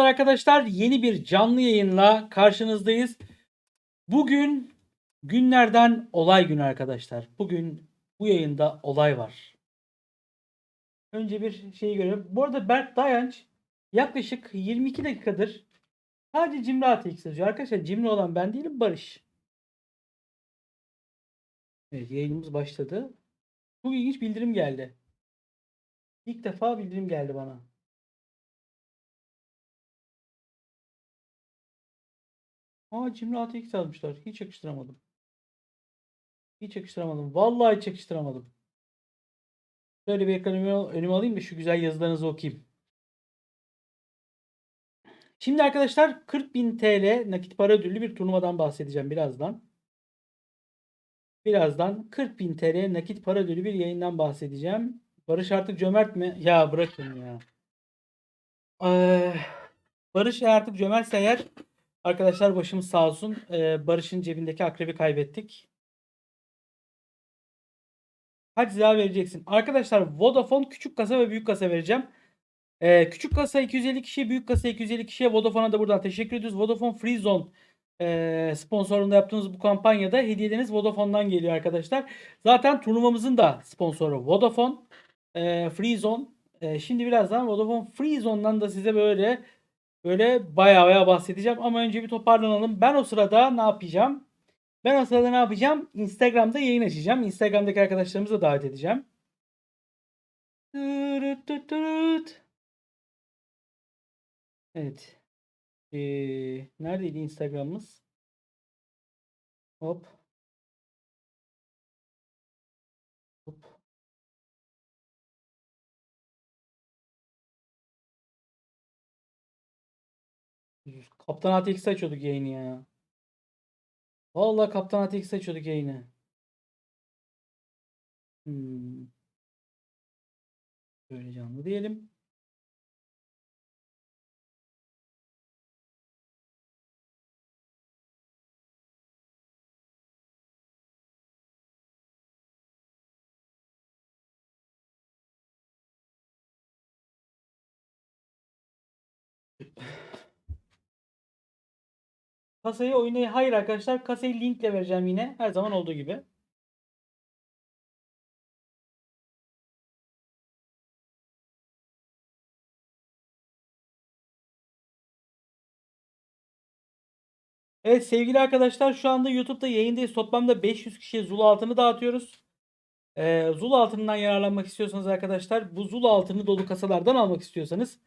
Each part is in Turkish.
arkadaşlar yeni bir canlı yayınla karşınızdayız. Bugün günlerden olay günü arkadaşlar. Bugün bu yayında olay var. Önce bir şeyi görelim. Bu arada Berk Dayanç yaklaşık 22 dakikadır sadece Cimri ATX yazıyor. Arkadaşlar Cimri olan ben değilim Barış. Evet yayınımız başladı. Çok ilginç bildirim geldi. İlk defa bildirim geldi bana. Aa Cimri ATX yazmışlar. Hiç yakıştıramadım. Hiç yakıştıramadım. Vallahi hiç yakıştıramadım. Şöyle bir ekran önüme, alayım da şu güzel yazılarınızı okuyayım. Şimdi arkadaşlar 40.000 TL nakit para ödüllü bir turnuvadan bahsedeceğim birazdan. Birazdan 40.000 TL nakit para ödüllü bir yayından bahsedeceğim. Barış artık cömert mi? Ya bırakın ya. Ee, Barış artık cömertse eğer arkadaşlar başımız sağ olsun. Ee, Barış'ın cebindeki akrebi kaybettik. Kaç lira vereceksin? Arkadaşlar Vodafone küçük kasa ve büyük kasa vereceğim. Ee, küçük kasa 250 kişiye, büyük kasa 250 kişiye Vodafone'a da buradan teşekkür ediyoruz. Vodafone Free Zone e, sponsorluğunda yaptığımız bu kampanyada hediyeleriniz Vodafone'dan geliyor arkadaşlar. Zaten turnuvamızın da sponsoru Vodafone e, Free Zone. E, şimdi birazdan Vodafone Free Zone'dan da size böyle böyle baya baya bahsedeceğim. Ama önce bir toparlanalım. Ben o sırada ne yapacağım? Ben o sırada ne yapacağım? Instagram'da yayın açacağım. Instagram'daki arkadaşlarımızı da davet edeceğim. Evet. Ee, neredeydi Instagram'ımız? Hop. Kaptan ATX açıyorduk yayını ya. Vallahi Kaptan ATX açıyorduk yayını. Hmm. Böyle canlı diyelim. Kasayı oynayı hayır arkadaşlar kasayı linkle vereceğim yine her zaman olduğu gibi. Evet sevgili arkadaşlar şu anda YouTube'da yayındayız. Toplamda 500 kişiye Zulu altını dağıtıyoruz. Ee, Zulu altından yararlanmak istiyorsanız arkadaşlar bu Zulu altını dolu kasalardan almak istiyorsanız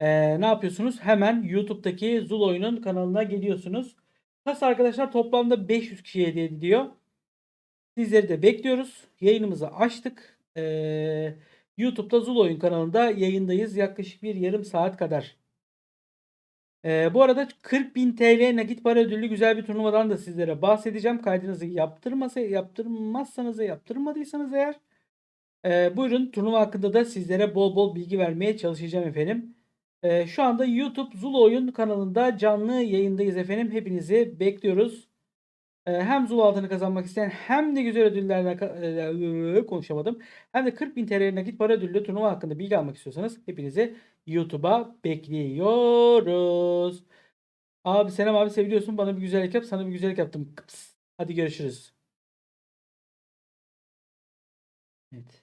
ee, ne yapıyorsunuz? Hemen YouTube'daki Zul Oyun'un kanalına geliyorsunuz. Kasa arkadaşlar toplamda 500 kişiye hediye ediliyor. Sizleri de bekliyoruz. Yayınımızı açtık. Ee, YouTube'da Zul Oyun kanalında yayındayız. Yaklaşık bir yarım saat kadar. Ee, bu arada 40.000 TL nakit para ödüllü güzel bir turnuvadan da sizlere bahsedeceğim. Kaydınızı yaptırmasa, yaptırmazsanız yaptırmadıysanız eğer e, buyurun turnuva hakkında da sizlere bol bol bilgi vermeye çalışacağım efendim. Ee, şu anda YouTube Zulu Oyun kanalında canlı yayındayız efendim. Hepinizi bekliyoruz. Ee, hem Zulu altını kazanmak isteyen hem de güzel ödüllerle e, konuşamadım. Hem de 40.000 TL nakit para ödüllü turnuva hakkında bilgi almak istiyorsanız hepinizi YouTube'a bekliyoruz. Abi Selam abi seviyorsun. Bana bir güzellik yap. Sana bir güzellik yaptım. Hadi görüşürüz. Evet.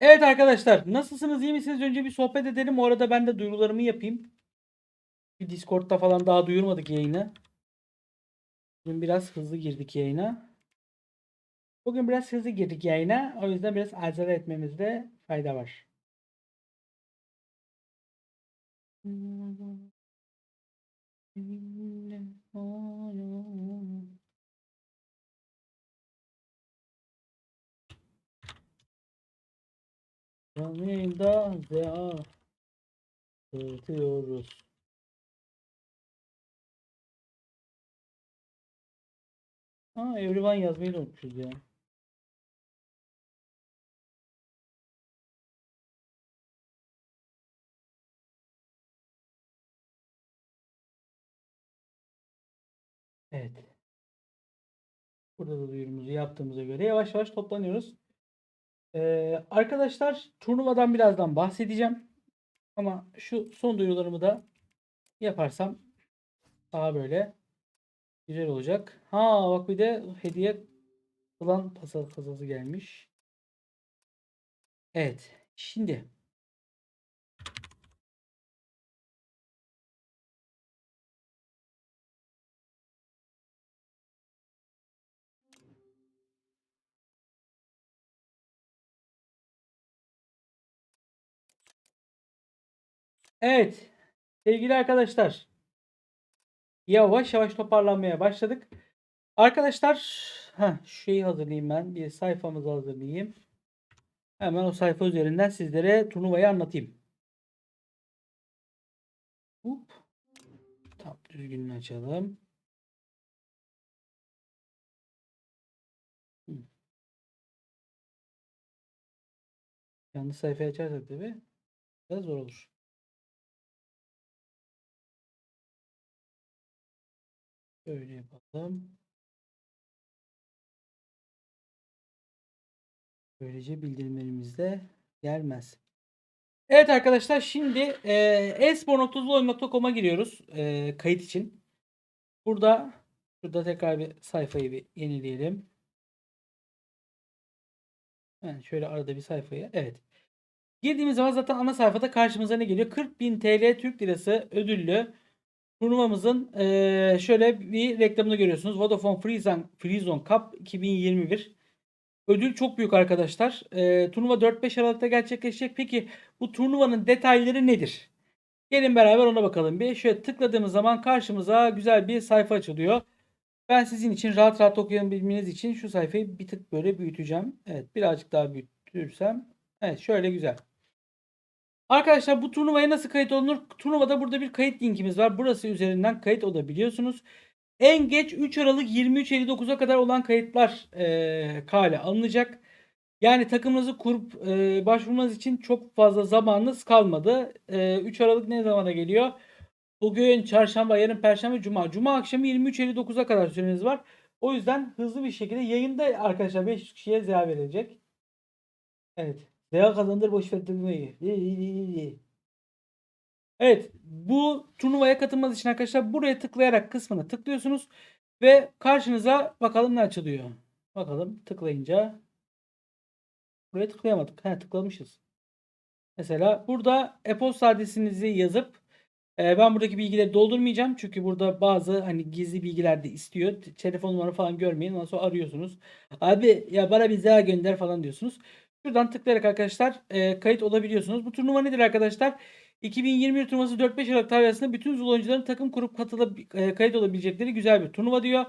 Evet arkadaşlar nasılsınız iyi misiniz? Önce bir sohbet edelim. O arada ben de duyurularımı yapayım. Bir Discord'da falan daha duyurmadık yayını. Bugün biraz hızlı girdik yayına. Bugün biraz hızlı girdik yayına. O yüzden biraz acele etmemizde fayda var. Canlı yayında ZA ah, dağıtıyoruz. Ha everyone yazmayı da unutmuşuz ya. Evet. Burada da duyurumuzu yaptığımıza göre yavaş yavaş toplanıyoruz. Ee, arkadaşlar turnuvadan birazdan bahsedeceğim. Ama şu son duyurularımı da yaparsam daha böyle güzel olacak. Ha bak bir de hediye kılan pasa kasası gelmiş. Evet. Şimdi Evet. Sevgili arkadaşlar. Yavaş yavaş toparlanmaya başladık. Arkadaşlar heh, şeyi hazırlayayım ben. Bir sayfamızı hazırlayayım. Hemen o sayfa üzerinden sizlere turnuvayı anlatayım. Hop. Tam düzgün açalım. Yanlış sayfayı açarsak tabii biraz zor olur. Şöyle yapalım. Böylece bildirimlerimiz de gelmez. Evet arkadaşlar şimdi e, espor.zloyun.com'a giriyoruz e, kayıt için. Burada şurada tekrar bir sayfayı bir yenileyelim. Yani şöyle arada bir sayfayı. Evet. Girdiğimiz zaman zaten ana sayfada karşımıza ne geliyor? 40.000 TL Türk Lirası ödüllü turnuvamızın e, şöyle bir reklamını görüyorsunuz. Vodafone Freezone, Freezone Cup 2021. Ödül çok büyük arkadaşlar. E, turnuva 4-5 Aralık'ta gerçekleşecek. Peki bu turnuvanın detayları nedir? Gelin beraber ona bakalım bir. Şöyle tıkladığımız zaman karşımıza güzel bir sayfa açılıyor. Ben sizin için rahat rahat okuyabilmeniz için şu sayfayı bir tık böyle büyüteceğim. Evet birazcık daha büyütürsem. Evet şöyle güzel. Arkadaşlar bu turnuvaya nasıl kayıt olunur? Turnuvada burada bir kayıt linkimiz var. Burası üzerinden kayıt olabiliyorsunuz. En geç 3 Aralık 23.59'a kadar olan kayıtlar e, kale alınacak. Yani takımınızı kurup e, başvurmanız için çok fazla zamanınız kalmadı. E, 3 Aralık ne zamana geliyor? Bugün çarşamba, yarın perşembe, cuma. Cuma akşamı 23.59'a kadar süreniz var. O yüzden hızlı bir şekilde yayında arkadaşlar 500 kişiye ZA verilecek. Evet. ZA kazandır boş ver durmayı. Evet. Bu turnuvaya katılmanız için arkadaşlar buraya tıklayarak kısmına tıklıyorsunuz. Ve karşınıza bakalım ne açılıyor. Bakalım tıklayınca. Buraya tıklayamadık. He tıklamışız. Mesela burada e-posta adresinizi yazıp e, ben buradaki bilgileri doldurmayacağım. Çünkü burada bazı hani gizli bilgiler de istiyor. Telefon numara falan görmeyin. Ondan sonra arıyorsunuz. Abi ya bana bir ZA gönder falan diyorsunuz. Şuradan tıklayarak arkadaşlar e, kayıt olabiliyorsunuz. Bu turnuva nedir arkadaşlar? 2021 turnuvası 4-5 Aralık arasında bütün Zul oyuncuların takım kurup katılıp e, kayıt olabilecekleri güzel bir turnuva diyor.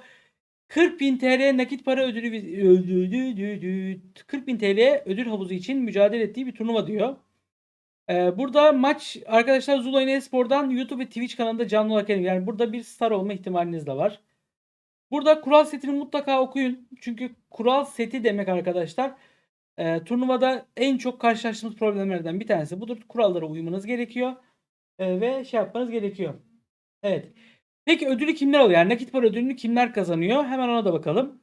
40.000 TL nakit para ödülü 40.000 TL ödül havuzu için mücadele ettiği bir turnuva diyor. Ee, burada maç arkadaşlar Zula Espor'dan YouTube ve Twitch kanalında canlı olarak yayınlanıyor. Yani burada bir star olma ihtimaliniz de var. Burada kural setini mutlaka okuyun. Çünkü kural seti demek arkadaşlar. E, turnuvada en çok karşılaştığımız problemlerden bir tanesi budur. Kurallara uymanız gerekiyor. E, ve şey yapmanız gerekiyor. Evet. Peki ödülü kimler alıyor? Yani nakit para ödülünü kimler kazanıyor? Hemen ona da bakalım.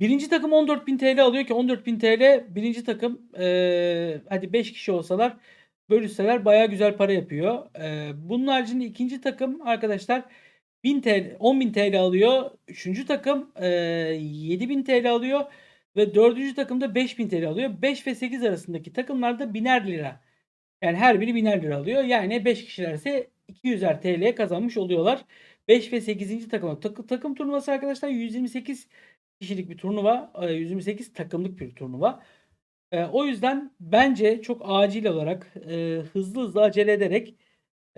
Birinci takım 14.000 TL alıyor ki 14.000 TL birinci takım e, hadi 5 kişi olsalar bölüşseler baya güzel para yapıyor. E, bunun haricinde ikinci takım arkadaşlar 1000 TL, 10.000 TL alıyor. Üçüncü takım e, 7.000 TL alıyor. Ve dördüncü takımda 5000 TL alıyor. 5 ve 8 arasındaki takımlarda biner lira. Yani her biri biner lira alıyor. Yani 5 kişilerse 200'er TL kazanmış oluyorlar. 5 ve 8. takım. Tak- takım turnuvası arkadaşlar 128 kişilik bir turnuva. e, 128 takımlık bir turnuva. E, o yüzden bence çok acil olarak e, hızlı hızlı acele ederek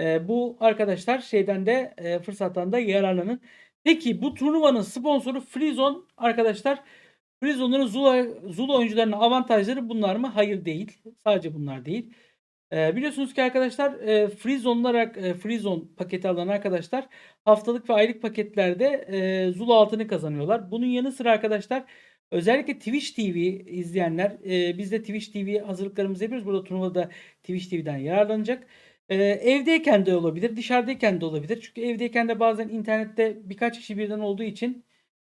e, bu arkadaşlar şeyden de e, fırsattan da yararlanın. Peki bu turnuvanın sponsoru Freezone arkadaşlar. Freezone'ların Zula, Zula oyuncularının avantajları bunlar mı? Hayır değil. Sadece bunlar değil. E, biliyorsunuz ki arkadaşlar e, Freezone olarak e, Freezone paketi alan arkadaşlar haftalık ve aylık paketlerde e, Zula altını kazanıyorlar. Bunun yanı sıra arkadaşlar özellikle Twitch TV izleyenler e, biz de Twitch TV hazırlıklarımızı yapıyoruz. Burada turnuvada Twitch TV'den yararlanacak. Ee, evdeyken de olabilir, dışarıdayken de olabilir. Çünkü evdeyken de bazen internette birkaç kişi birden olduğu için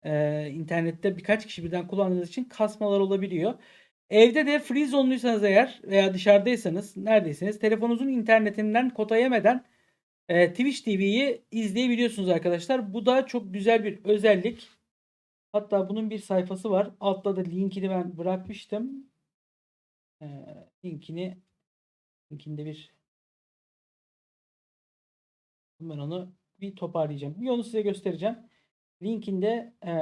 e, internette birkaç kişi birden kullandığınız için kasmalar olabiliyor. Evde de free zone'luysanız eğer veya dışarıdaysanız neredeyseniz telefonunuzun internetinden kota yemeden e, Twitch TV'yi izleyebiliyorsunuz arkadaşlar. Bu da çok güzel bir özellik. Hatta bunun bir sayfası var. Altta da linkini ben bırakmıştım. E, linkini linkinde bir ben onu bir toparlayacağım. Bir onu size göstereceğim. Linkinde e,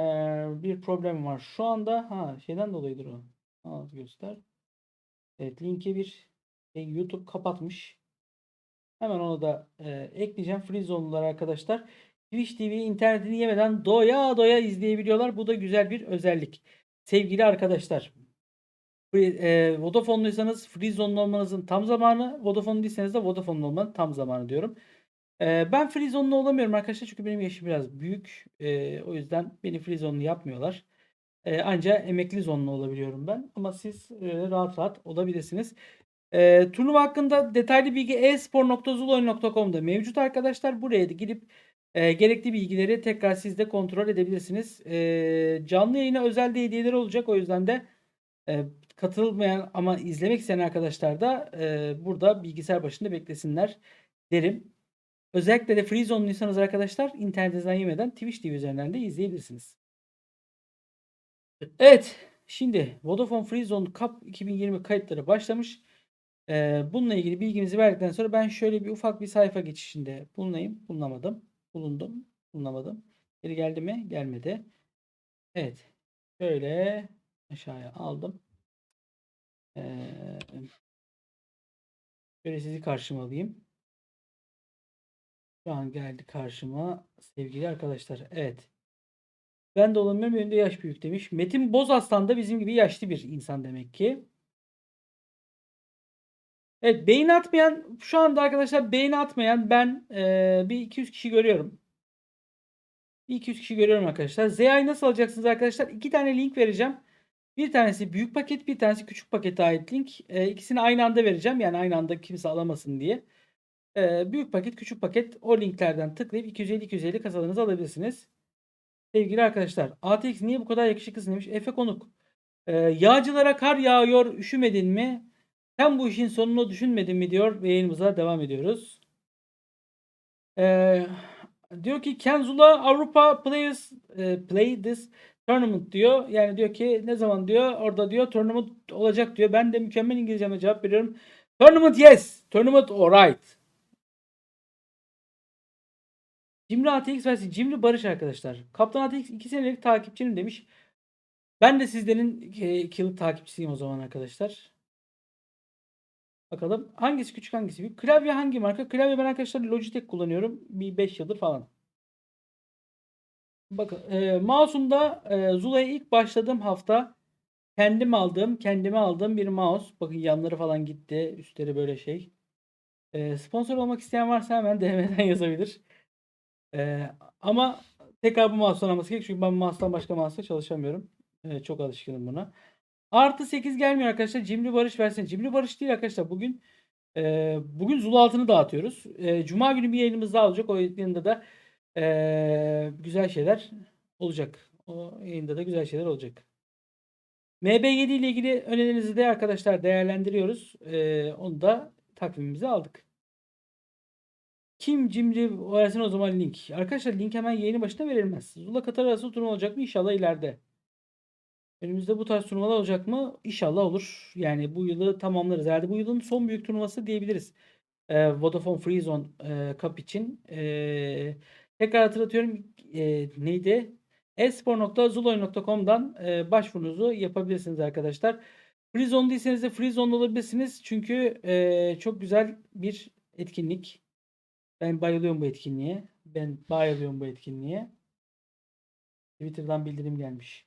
bir problem var. Şu anda ha şeyden dolayıdır o. Al göster. Evet linke bir şey, YouTube kapatmış. Hemen onu da e, ekleyeceğim. Free zone'lular arkadaşlar. Twitch TV internetini yemeden doya doya izleyebiliyorlar. Bu da güzel bir özellik. Sevgili arkadaşlar. Free, e, Vodafone'luysanız free olmanızın tam zamanı. Vodafone değilseniz de Vodafone'lu olmanın tam zamanı diyorum. Ben free zone'lu olamıyorum arkadaşlar. Çünkü benim yaşım biraz büyük. E, o yüzden beni free zone'lu yapmıyorlar. E, ancak emekli zonlu olabiliyorum ben. Ama siz e, rahat rahat olabilirsiniz. E, turnuva hakkında detaylı bilgi espor.zuloyun.com'da mevcut arkadaşlar. Buraya da gidip e, gerekli bilgileri tekrar siz de kontrol edebilirsiniz. E, canlı yayına özel de hediyeler olacak. O yüzden de e, katılmayan ama izlemek isteyen arkadaşlar da e, burada bilgisayar başında beklesinler derim. Özellikle de free zone'luysanız arkadaşlar internetinizden yemeden Twitch TV üzerinden de izleyebilirsiniz. Evet. Şimdi Vodafone Free Zone Cup 2020 kayıtları başlamış. Ee, bununla ilgili bilgimizi verdikten sonra ben şöyle bir ufak bir sayfa geçişinde bulunayım. Bulunamadım. Bulundum. Bulunamadım. Geri geldi mi? Gelmedi. Evet. Şöyle aşağıya aldım. Ee, şöyle sizi karşıma alayım. Şu an geldi karşıma sevgili arkadaşlar. Evet. Ben de olamıyorum benim de yaş büyük demiş. Metin Bozaslan da bizim gibi yaşlı bir insan demek ki. Evet beyin atmayan şu anda arkadaşlar beyin atmayan ben e, bir 200 kişi görüyorum. Bir 200 kişi görüyorum arkadaşlar. ZA'yı nasıl alacaksınız arkadaşlar? İki tane link vereceğim. Bir tanesi büyük paket bir tanesi küçük pakete ait link. E, ikisini aynı anda vereceğim. Yani aynı anda kimse alamasın diye. E, büyük paket küçük paket o linklerden tıklayıp 250-250 kasalarınızı alabilirsiniz. Sevgili arkadaşlar ATX niye bu kadar yakışıklısın demiş. Efe Konuk. Ee, yağcılara kar yağıyor üşümedin mi? Sen bu işin sonunu düşünmedin mi diyor ve yayınımıza devam ediyoruz. Ee, diyor ki Kenzula Avrupa Players e, Play this tournament diyor. Yani diyor ki ne zaman diyor orada diyor tournament olacak diyor. Ben de mükemmel İngilizcemle cevap veriyorum. Tournament yes. Tournament alright. Cimri ATX versin. Cimri Barış arkadaşlar. Kaptan ATX 2 senelik takipçinim demiş. Ben de sizlerin 2 yıllık takipçisiyim o zaman arkadaşlar. Bakalım hangisi küçük hangisi büyük. Klavye hangi marka? Klavye ben arkadaşlar Logitech kullanıyorum. Bir 5 yıldır falan. Bakın e, mouse'umda e, Zula'ya ilk başladığım hafta kendim aldığım, kendime aldığım bir mouse. Bakın yanları falan gitti. Üstleri böyle şey. E, sponsor olmak isteyen varsa hemen DM'den yazabilir. Ee, ama tekrar bu mouse'dan alması gerek. Çünkü ben mouse'dan başka mouse'la çalışamıyorum. Ee, çok alışkınım buna. Artı 8 gelmiyor arkadaşlar. Cimri Barış versin. Cimri Barış değil arkadaşlar. Bugün e, bugün Zulu altını dağıtıyoruz. E, Cuma günü bir yayınımız daha olacak. O yayında da e, güzel şeyler olacak. O yayında da güzel şeyler olacak. MB7 ile ilgili önerinizi de arkadaşlar değerlendiriyoruz. E, onu da takvimimize aldık. Kim cimri versin o zaman link. Arkadaşlar link hemen yayının başında verilmez. Zula Katar arası turnuva olacak mı? İnşallah ileride. Önümüzde bu tarz turnuvalar olacak mı? İnşallah olur. Yani bu yılı tamamlarız. Herhalde bu yılın son büyük turnuvası diyebiliriz. Ee, Vodafone Free Zone e, Cup için. Ee, tekrar hatırlatıyorum. E, neydi? espor.zuloy.com'dan e, başvurunuzu yapabilirsiniz arkadaşlar. Free Zone değilseniz de Free Zone olabilirsiniz. Çünkü e, çok güzel bir etkinlik. Ben bayılıyorum bu etkinliğe. Ben bayılıyorum bu etkinliğe. Twitter'dan bildirim gelmiş.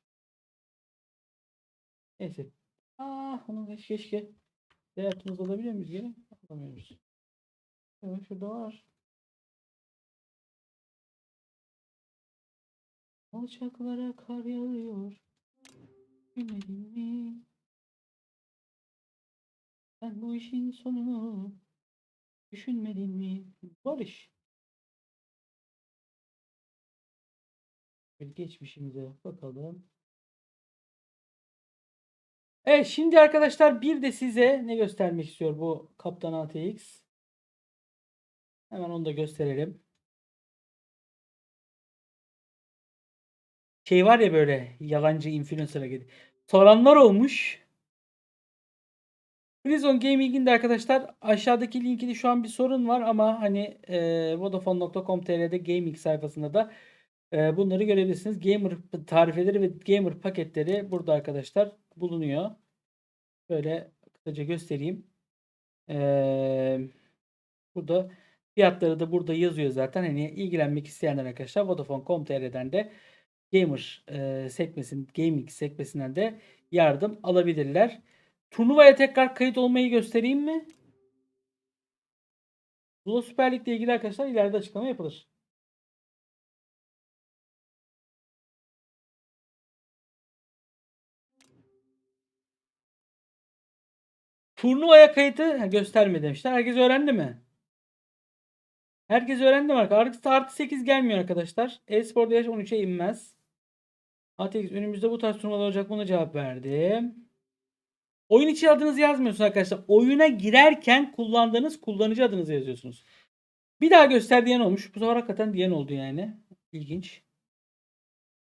Neyse. Ah onu keşke keşke. Hayatımızda alabiliyor muyuz geri? Alamıyoruz. Evet şurada var. Alçaklara kar yağıyor. Bilmedin mi? Ben bu işin sonunu Düşünmedin mi? Barış. Bir geçmişimize bakalım. Evet şimdi arkadaşlar bir de size ne göstermek istiyor bu Kaptan ATX. Hemen onu da gösterelim. Şey var ya böyle yalancı influencer'a gibi. Soranlar olmuş. Prison Gaming'in de arkadaşlar aşağıdaki linkinde şu an bir sorun var ama hani e, Vodafone.com.tr'de gaming sayfasında da e, bunları görebilirsiniz. Gamer tarifeleri ve gamer paketleri burada arkadaşlar bulunuyor. Böyle kısaca göstereyim. E, burada fiyatları da burada yazıyor zaten. Hani ilgilenmek isteyenler arkadaşlar Vodafone.com.tr'den de gamer e, sekmesin, gaming sekmesinden de yardım alabilirler. Turnuvaya tekrar kayıt olmayı göstereyim mi? Zula Süper Lig'le ilgili arkadaşlar ileride açıklama yapılır. Turnuvaya kayıtı gösterme demişler. Herkes öğrendi mi? Herkes öğrendi mi? Artık artı 8 gelmiyor arkadaşlar. E-sporda yaş 13'e inmez. ATX önümüzde bu tarz turnuvalar olacak buna cevap verdim. Oyun içi adınızı yazmıyorsunuz arkadaşlar. Oyuna girerken kullandığınız kullanıcı adınızı yazıyorsunuz. Bir daha göster diyen olmuş. Bu sefer hakikaten diyen oldu yani. İlginç.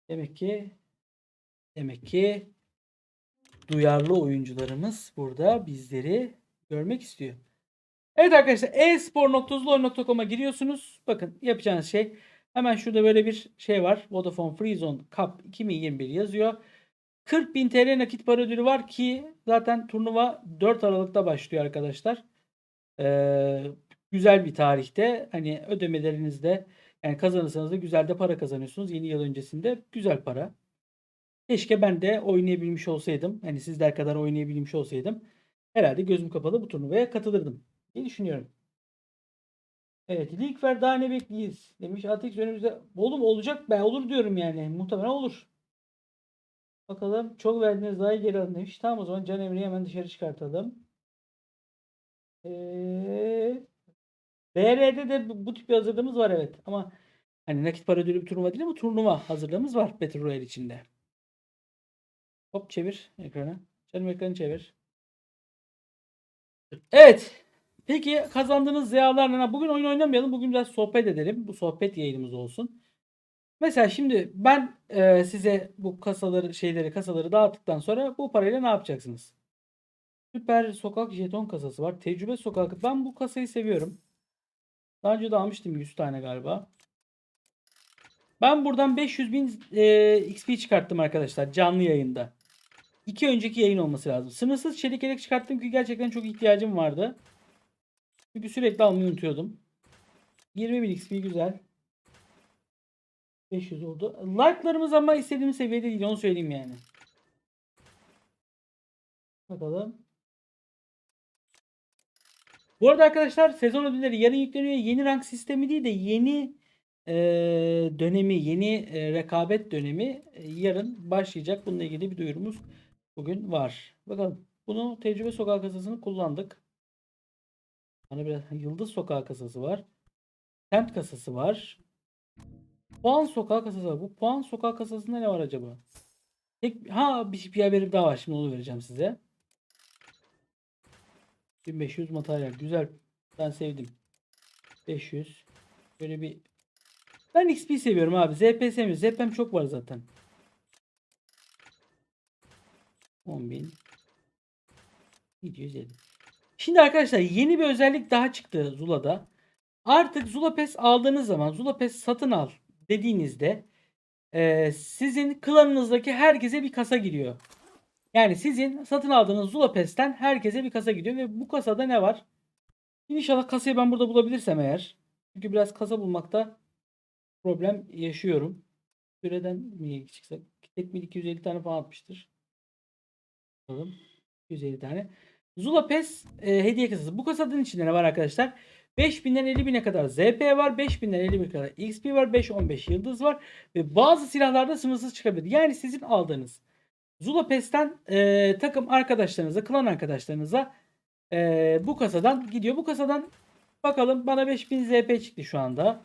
Demek ki demek ki duyarlı oyuncularımız burada bizleri görmek istiyor. Evet arkadaşlar e-spor.zloy.com'a giriyorsunuz. Bakın yapacağınız şey hemen şurada böyle bir şey var. Vodafone Free Zone Cup 2021 yazıyor. 40 bin TL nakit para ödülü var ki zaten turnuva 4 Aralık'ta başlıyor arkadaşlar. Ee, güzel bir tarihte hani ödemelerinizde yani kazanırsanız da güzel de para kazanıyorsunuz. Yeni yıl öncesinde güzel para. Keşke ben de oynayabilmiş olsaydım. Hani sizler kadar oynayabilmiş olsaydım. Herhalde gözüm kapalı bu turnuvaya katılırdım diye düşünüyorum. Evet link ver daha ne bekliyiz demiş. Atix önümüzde. Oğlum olacak ben olur diyorum yani. Muhtemelen olur. Bakalım çok verdiniz daha geri alın demiş. Tamam o zaman Can Emre'yi hemen dışarı çıkartalım. Ee, BR'de de bu, bu tip bir hazırlığımız var evet. Ama hani nakit para ödülü bir turnuva değil ama turnuva hazırlığımız var Battle Royale içinde. Hop çevir ekranı. Canım ekranı çevir. Evet. Peki kazandığınız ziyalarla bugün oyun oynamayalım. Bugün biraz sohbet edelim. Bu sohbet yayınımız olsun. Mesela şimdi ben e, size bu kasaları şeyleri kasaları dağıttıktan sonra bu parayla ne yapacaksınız? Süper sokak jeton kasası var. Tecrübe sokak. Ben bu kasayı seviyorum. Daha önce de almıştım 100 tane galiba. Ben buradan 500 bin e, XP çıkarttım arkadaşlar canlı yayında. İki önceki yayın olması lazım. Sınırsız çelik yelek çıkarttım ki gerçekten çok ihtiyacım vardı. Çünkü sürekli almayı unutuyordum. 20 bin XP güzel. 500 oldu. Like'larımız ama istediğim seviyede değil onu söyleyeyim yani. Bakalım. Bu arada arkadaşlar sezon ödülleri yarın yükleniyor. Yeni rank sistemi değil de yeni e, dönemi, yeni e, rekabet dönemi e, yarın başlayacak. Bununla ilgili bir duyurumuz bugün var. Bakalım. Bunu tecrübe sokağı kasasını kullandık. Bana biraz Yıldız sokağı kasası var. Kent kasası var. Puan sokağı kasası. Bu puan sokağı kasasında ne var acaba? Tek, ha bir, bir haberim daha var. Şimdi onu vereceğim size. 1500 materyal. Güzel. Ben sevdim. 500. Böyle bir ben XP seviyorum abi. ZP sevmiyorum. ZP'm çok var zaten. 10.000 750. Şimdi arkadaşlar yeni bir özellik daha çıktı Zula'da. Artık Zula Pass aldığınız zaman Zula Pass satın al dediğinizde e, sizin klanınızdaki herkese bir kasa giriyor. Yani sizin satın aldığınız Zula Pass'ten herkese bir kasa gidiyor ve bu kasada ne var? İnşallah kasayı ben burada bulabilirsem eğer. Çünkü biraz kasa bulmakta problem yaşıyorum. Süreden mi çıksak? Tekmil 250 tane falan atmıştır. Bakalım. 250 tane. Zula Pass e, hediye kasası. Bu kasanın içinde ne var arkadaşlar? 5000'den 50.000'e kadar ZP var. 5000'den 50.000'e kadar XP var. 5-15 yıldız var. Ve bazı silahlarda sınırsız çıkabilir. Yani sizin aldığınız Zula Pass'ten e, takım arkadaşlarınıza, klan arkadaşlarınıza e, bu kasadan gidiyor. Bu kasadan Bakalım bana 5000 ZP çıktı şu anda.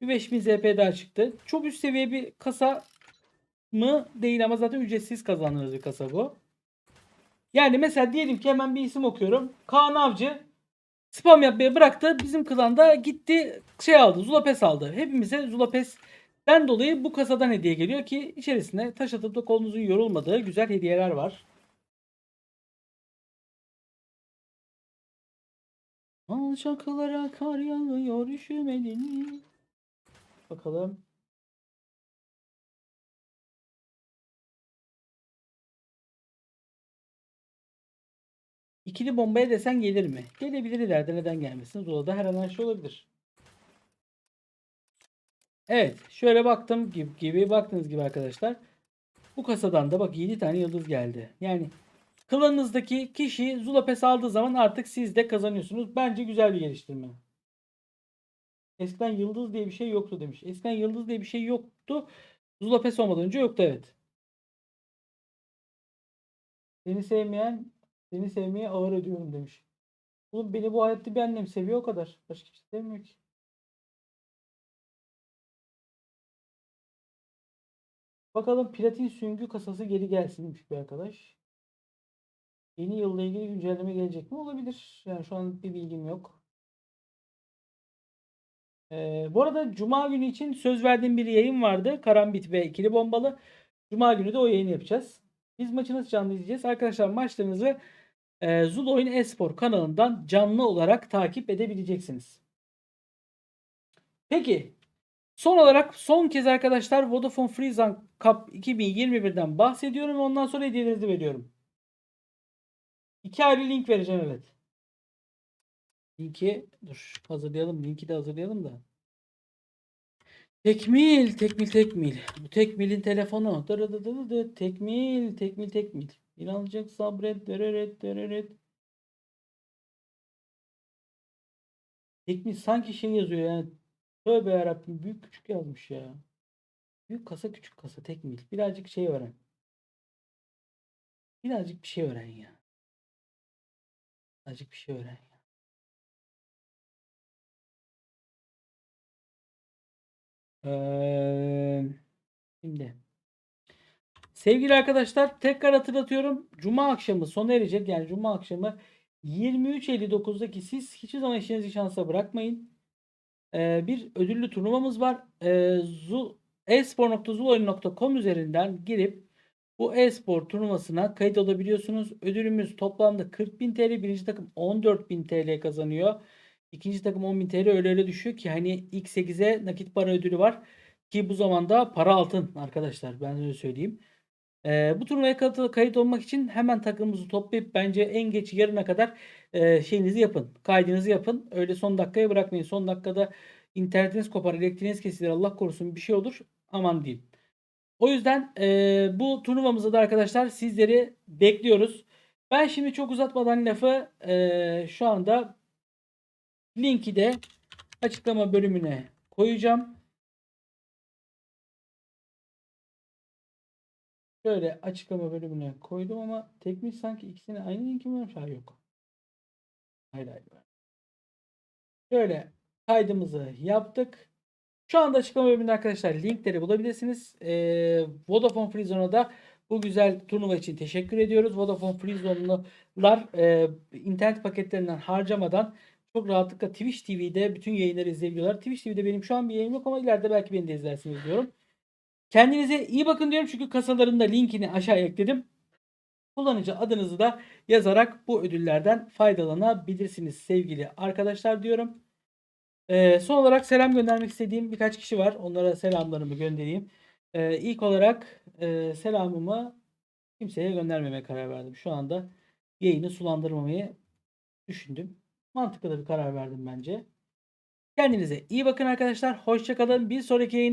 Bir 5000 ZP daha çıktı. Çok üst seviye bir kasa mı değil ama zaten ücretsiz kazandığınız bir kasa bu. Yani mesela diyelim ki hemen bir isim okuyorum. Kaan Avcı spam yapmaya bıraktı. Bizim klanda gitti şey aldı. Zulapes aldı. Hepimize Zulapes'ten dolayı bu kasadan hediye geliyor ki içerisinde taş atıp da kolunuzun yorulmadığı güzel hediyeler var. Alçaklara kar yağıyor üşümedin mi? Bakalım. İkili bombaya desen gelir mi? Gelebilir ileride neden gelmesin? Zula'da her an her şey olabilir. Evet. Şöyle baktım gibi, gibi baktığınız gibi arkadaşlar. Bu kasadan da bak 7 tane yıldız geldi. Yani klanınızdaki kişi Zulapes aldığı zaman artık siz de kazanıyorsunuz. Bence güzel bir geliştirme. Eskiden yıldız diye bir şey yoktu demiş. Eskiden yıldız diye bir şey yoktu. Zulapes olmadan önce yoktu evet. Seni sevmeyen seni sevmeye ağır ödüyorum demiş. Oğlum beni bu hayatta bir annem seviyor o kadar. Başka kimse sevmiyor ki. Bakalım platin süngü kasası geri gelsin demiş bir arkadaş. Yeni yılla ilgili güncelleme gelecek mi? Olabilir. Yani şu an bir bilgim yok. Ee, bu arada Cuma günü için söz verdiğim bir yayın vardı. Karambit ve ikili bombalı. Cuma günü de o yayını yapacağız. Biz maçı nasıl canlı izleyeceğiz? Arkadaşlar maçlarınızı e, Zul Oyun Espor kanalından canlı olarak takip edebileceksiniz. Peki. Son olarak son kez arkadaşlar Vodafone Freezan Cup 2021'den bahsediyorum ve ondan sonra hediyelerinizi veriyorum. İki ayrı link vereceğim evet. Linki dur hazırlayalım. Linki de hazırlayalım da. Tekmil, tekmil, tekmil. Bu tekmilin telefonu. Tekmil, tekmil, tekmil. İnanacak sabret. Dırırıt, dırırıt. Tekmil sanki şey yazıyor yani. Tövbe yarabbim büyük küçük yazmış ya. Büyük kasa küçük kasa tekmil. Birazcık şey öğren. Birazcık bir şey öğren ya. Birazcık bir şey öğren ya. Ee, şimdi sevgili arkadaşlar tekrar hatırlatıyorum. Cuma akşamı sona erecek. Yani Cuma akşamı 23.59'daki siz hiçbir zaman işinizi şansa bırakmayın. Ee, bir ödüllü turnuvamız var. Ee, Zul, espor.zuloyun.com üzerinden girip bu e-spor turnuvasına kayıt olabiliyorsunuz. Ödülümüz toplamda 40.000 TL. Birinci takım 14.000 TL kazanıyor. İkinci takım 10.000 TL öyle öyle düşüyor ki hani ilk 8'e nakit para ödülü var. Ki bu zamanda para altın arkadaşlar ben öyle söyleyeyim. Ee, bu turnuvaya kayıt, kayıt olmak için hemen takımımızı toplayıp bence en geç yarına kadar e, şeyinizi yapın. Kaydınızı yapın. Öyle son dakikaya bırakmayın. Son dakikada internetiniz kopar, elektriğiniz kesilir, Allah korusun bir şey olur. Aman diyeyim. O yüzden e, bu turnuvamızda da arkadaşlar sizleri bekliyoruz. Ben şimdi çok uzatmadan lafı e, şu anda linki de açıklama bölümüne koyacağım. Şöyle açıklama bölümüne koydum ama teknik sanki ikisini aynı linki mi vermiş? Hayır yok. Hayır hayır. Şöyle kaydımızı yaptık. Şu anda açıklama bölümünde arkadaşlar linkleri bulabilirsiniz. Ee, Vodafone Freezone'a da bu güzel turnuva için teşekkür ediyoruz. Vodafone Freezone'lular e, internet paketlerinden harcamadan çok rahatlıkla Twitch TV'de bütün yayınları izleyebiliyorlar. Twitch TV'de benim şu an bir yayınım yok ama ileride belki beni de izlersiniz diyorum. Kendinize iyi bakın diyorum çünkü kasaların da linkini aşağıya ekledim. Kullanıcı adınızı da yazarak bu ödüllerden faydalanabilirsiniz sevgili arkadaşlar diyorum. Ee, son olarak selam göndermek istediğim birkaç kişi var. Onlara selamlarımı göndereyim. Ee, ilk olarak e, selamımı kimseye göndermemeye karar verdim. Şu anda yayını sulandırmamayı düşündüm. Mantıklı da bir karar verdim bence. Kendinize iyi bakın arkadaşlar. Hoşçakalın. Bir sonraki yayın